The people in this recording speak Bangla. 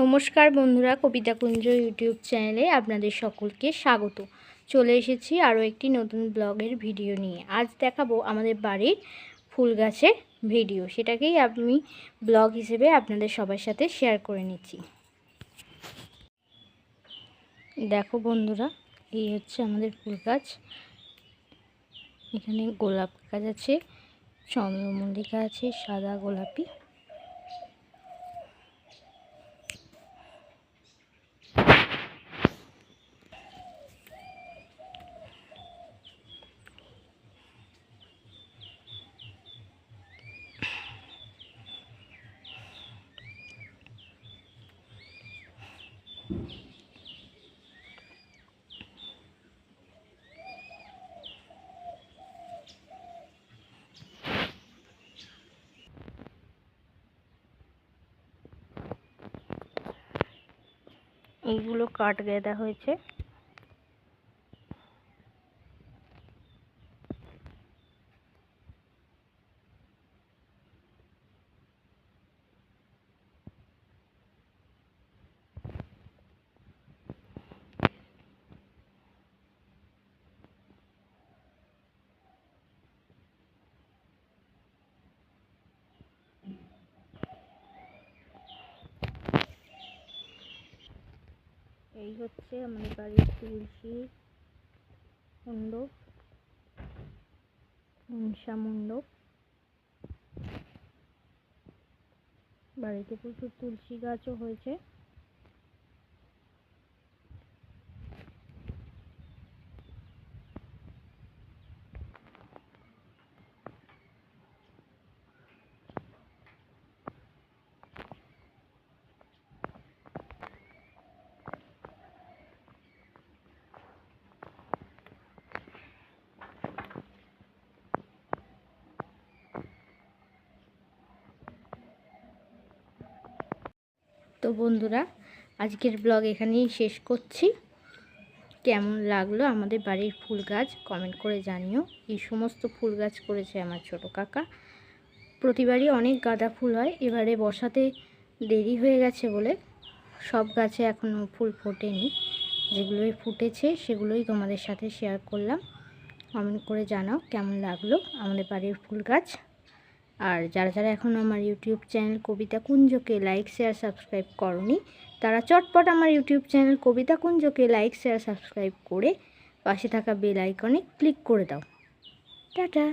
নমস্কার বন্ধুরা, কবিতা কুঞ্জ ইউটিউব চ্যানেলে আপনাদের সকলকে স্বাগত। চলে এসেছি আরও একটি নতুন ব্লগের ভিডিও নিয়ে। আজ দেখাবো আমাদের বাড়ির ফুল গাছের ভিডিও। সেটাকেই আমি ব্লগ হিসেবে আপনাদের সবার সাথে শেয়ার করে নিচ্ছি। দেখো বন্ধুরা, এই হচ্ছে আমাদের ফুল গাছ। এখানে গোলাপ গাছ আছে, চন্দ্রমল্লিকা আছে, সাদা গোলাপি। এইগুলো কাঠ গেঁদা হয়েছে। এই হচ্ছে আমাদের বাড়ির তুলসী মণ্ডপ মনসা মণ্ডপ। বাড়িতে প্রচুর তুলসী গাছও হয়েছে। তো বন্ধুরা, আজকের ব্লগ এখানেই শেষ করছি। কেমন লাগল আমাদের বাড়ির ফুল গাছ কমেন্ট করে জানিও। এই সমস্ত ফুল গাছ করেছে আমার ছোট কাকা। প্রতিবারই অনেক গাঁদা ফুল হয়। এবারে বসাতে দেরি হয়ে গেছে বলে সব গাছে এখনও ফুল ফোটেনি। যেগুলোই ফুটেছে সেগুলোই তোমাদের সাথে শেয়ার করলাম। কমেন্ট করে জানাও কেমন লাগল আমাদের বাড়ির ফুল গাছ। আর যারা যারা এখনও আমার ইউটিউব চ্যানেল কবিতা কুঞ্জকে লাইক শেয়ার সাবস্ক্রাইব করনি, তারা চটপট আমার ইউটিউব চ্যানেল কবিতা কুঞ্জকে লাইক শেয়ার সাবস্ক্রাইব করে পাশে থাকা বেল আইকনে ক্লিক করে দাও। টাটা!